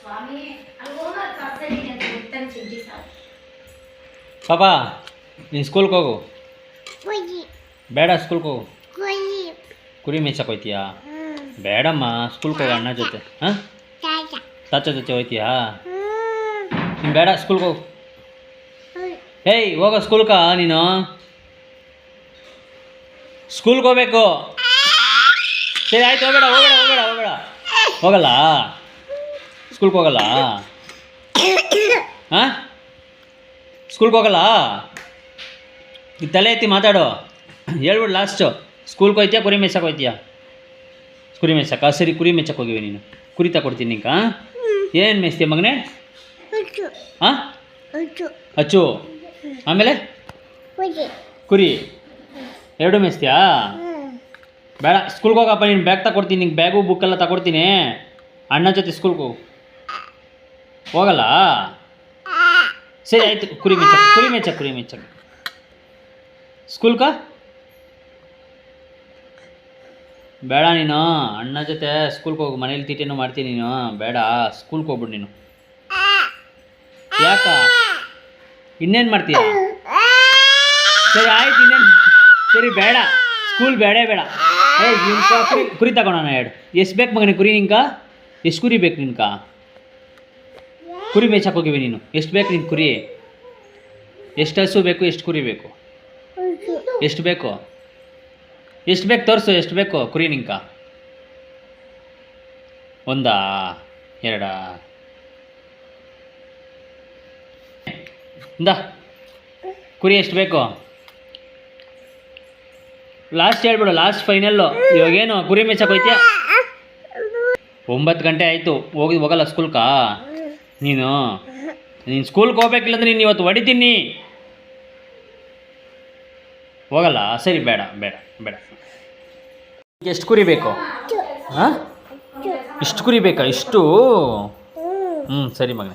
ಸ್ವಾಮಿ ಅಲ್ಲಿ ಹೋಮ್ವರ್ಕ್ ಆಗ್ತಾ ಇದೀನಿ ಅಂತ ಗೊತ್ತಾನೆ ಚಿಂತಿ ಸಾಕು. ಪಾಪ ನೀನು ಸ್ಕೂಲ್ಗೆ ಹೋಗು. ಬೇಡ ಸ್ಕೂಲ್ಗೆ ಹೋಗು. ಕುರಿ ಮೇಯ್ಸಕ್ಕೆ ಹೋಯ್ತೀಯಾ? ಬೇಡಮ್ಮ ಸ್ಕೂಲ್ಗೆ ಹೋಗು ಅಣ್ಣ ಜೊತೆ. ಹಾಂ? ತಾತ. ಜೊತೆ ಹೋಯ್ತೀಯಾ? ನೀನು ಬೇಡ ಸ್ಕೂಲ್ಗೆ ಹೋಗು. ಏಯ್ ಹೋಗೋ ಸ್ಕೂಲ್ಕ ನೀನು. ಸ್ಕೂಲ್ಗೆ ಹೋಗ್ಬೇಕು. ಸರಿ ಆಯ್ತು ಹೋಗಬೇಡ ಹೋಗಬೇಡ ಹೋಗಬೇಡ ಹೋಗಬೇಡ. ಹೋಗಲ್ಲ? ಸ್ಕೂಲ್ಗೆ ಹೋಗಲ್ಲ? ಹಾಂ? ಸ್ಕೂಲ್ಗೆ ಹೋಗಲ್ಲ? ಈ ತಲೆ ಎತ್ತಿ ಮಾತಾಡು. ಹೇಳ್ಬಿಡು ಲಾಸ್ಟು ಸ್ಕೂಲ್ಗೆ ಹೋಯ್ತೀಯಾ ಕುರಿ ಮೇಯ್ಸಕ್ಕೆ ಹೋಯ್ತೀಯಾ? ಕುರಿ ಮೇಯ್ಸಕ್ಕ ಸರಿ ಕುರಿ ಮೇಯ್ಸಕ್ಕೆ ಹೋಗಿವೆ ನೀನು. ಕುರಿ ತಗೊಡ್ತೀನಿ ನಿಂಕ ಏನು ಮೇಯ್ಸ್ತೀಯ ಮಗನೇ? ಹಾಂ? ಅಚ್ಚು. ಆಮೇಲೆ? ಕುರಿ. ಎರಡು ಮೇಯ್ಸ್ತೀಯಾ? ಬೇಡ ಸ್ಕೂಲ್ಗೆ ಹೋಗಪ್ಪ, ನೀನು ಬ್ಯಾಗ್ ತಗೊಡ್ತೀನಿ ನಿಂಗೆ ಬ್ಯಾಗು ಬುಕ್ಕೆಲ್ಲ ತಗೊಡ್ತೀನಿ ಅಣ್ಣ ಜೊತೆ ಸ್ಕೂಲ್ಗೆ ಹೋಗು ಹೋಗಲ್ಲ? ಸರಿ, ಆಯಿತು, ಕುರಿ ಮೆಚ್ಚ ಕುರಿ ಮೆಚ್ಚ ಕುರಿ ಮೆಚ್ಚ ಸ್ಕೂಲ್ಕ ಬೇಡ ನೀನು, ಅಣ್ಣ ಜೊತೆ ಸ್ಕೂಲ್ಗೆ ಹೋಗು, ಮನೇಲಿ ತಿಟ್ಟೇನು ಮಾಡ್ತೀನಿ ನೀನು. ಬೇಡ ಸ್ಕೂಲ್ಗೆ ಹೋಗ್ಬಿಡು ನೀನು. ಯಾಕ? ಇನ್ನೇನು ಮಾಡ್ತೀಯ? ಸರಿ, ಆಯ್ತು, ಇನ್ನೇನು ಸರಿ, ಬೇಡ. ಸ್ಕೂಲ್ ಬೇಡ ಬೇಡ. ಏ ಕುರಿ ಕುರಿ ತಗೊಳೋಣ ಎರಡು. ಎಷ್ಟು ಬೇಕು ಮಗನೇ ಕುರಿ ನಿಂಕ ಎಷ್ಟು ಕುರಿ ಬೇಕು ನಿನ್ಕ? ಕುರಿ ಮೇಚಕ್ಕೆ ಹೋಗಿವಿ ನೀನು. ಎಷ್ಟು ಬೇಕು ನಿನ್ ಕುರಿ? ಎಷ್ಟು ಹಸು ಬೇಕು, ಎಷ್ಟು ಕುರಿ ಬೇಕು? ಎಷ್ಟು ಬೇಕು? ಎಷ್ಟು ಬೇಕು ತೋರಿಸು, ಎಷ್ಟು ಬೇಕು ಕುರಿ ನಿಂಕ ಒಂದಾ, ಎರಡಾ. ಇಂದ. ಕುರಿ ಎಷ್ಟು ಬೇಕು? ಲಾಸ್ಟ್ ಹೇಳ್ಬಿಡು ಲಾಸ್ಟ್ ಫೈನಲ್ಲು ಇವಾಗೇನು, ಗುರಿ ಹೋಯ್ತೀಯ? ಒಂಬತ್ತು ಗಂಟೆ ಆಯಿತು, ಹೋಗಿ ಹೋಗಲ್ಲ ಸ್ಕೂಲ್ಕಾ ನೀನು? ನೀನು ಸ್ಕೂಲ್ಗೆ ಹೋಗ್ಬೇಕಿಲ್ಲ ಅಂದ್ರೆ ನೀನು ಇವತ್ತು ಹೊಡಿತೀನಿ. ಹೋಗಲ್ಲ, ಸರಿ, ಬೇಡ ಬೇಡ ಬೇಡ. ಎಷ್ಟು ಕುರಿ ಬೇಕು? ಹಾಂ ಇಷ್ಟು ಕುರಿ ಬೇಕಾ? ಇಷ್ಟು? ಹ್ಞೂ ಸರಿ ಮಗನೇ.